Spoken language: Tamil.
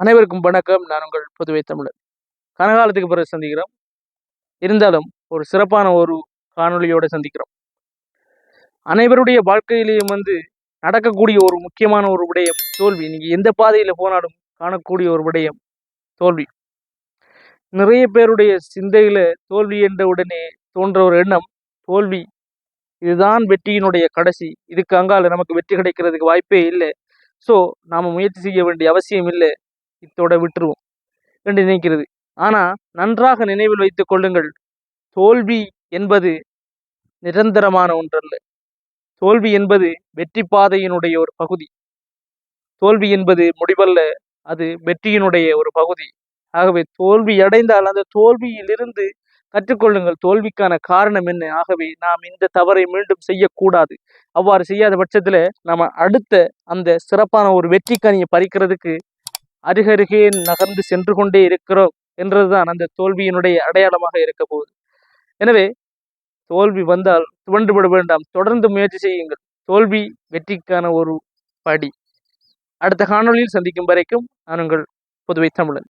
அனைவருக்கும் வணக்கம். நான் உங்கள் புதுவை தமிழர். கனகாலத்துக்கு பிறகு சந்திக்கிறோம். இருந்தாலும் ஒரு சிறப்பான ஒரு காணொலியோடு சந்திக்கிறோம். அனைவருடைய வாழ்க்கையிலேயும் வந்து நடக்கக்கூடிய ஒரு முக்கியமான ஒரு விடயம் தோல்வி. நீங்கள் எந்த பாதையில் போனாலும் காணக்கூடிய ஒரு விடயம் தோல்வி. நிறைய பேருடைய சிந்தையில் தோல்வி என்ற உடனே தோன்ற ஒரு எண்ணம் தோல்வி. இதுதான் வெற்றியினுடைய கடைசி. இதுக்கு அங்கால நமக்கு வெற்றி கிடைக்கிறதுக்கு வாய்ப்பே இல்லை. ஸோ நாம் முயற்சி செய்ய வேண்டிய அவசியம் இல்லை. இத்தோட விட்டுருவோம். என்று நினைக்கிறது. ஆனால் நன்றாக நினைவில் வைத்துக் கொள்ளுங்கள். தோல்வி என்பது நிரந்தரமான ஒன்றல்ல. தோல்வி என்பது வெற்றி பாதையினுடைய ஒரு பகுதி. தோல்வி என்பது முடிவல்ல அது வெற்றியினுடைய ஒரு பகுதி. ஆகவே தோல்வி அடைந்தால் அந்த தோல்வியிலிருந்து கற்றுக்கொள்ளுங்கள். தோல்விக்கான காரணம் என்ன? ஆகவே நாம் இந்த தவறை மீண்டும் செய்யக்கூடாது. அவ்வாறு செய்யாத பட்சத்தில் நம்ம அடுத்த அந்த சிறப்பான ஒரு வெற்றி கனியை பறிக்கிறதுக்கு அருகருகே நகர்ந்து சென்று கொண்டே இருக்கிறோம் என்றதுதான் அந்த தோல்வியினுடைய அடையாளமாக இருக்க போகுது. எனவே தோல்வி வந்தால் துவண்டுபட வேண்டாம். தொடர்ந்து முயற்சி செய்யுங்கள். தோல்வி வெற்றிக்கான ஒரு படி. அடுத்த காணொளியில் சந்திக்கும் வரைக்கும் நான் உங்கள் புதுவை தமிழன்.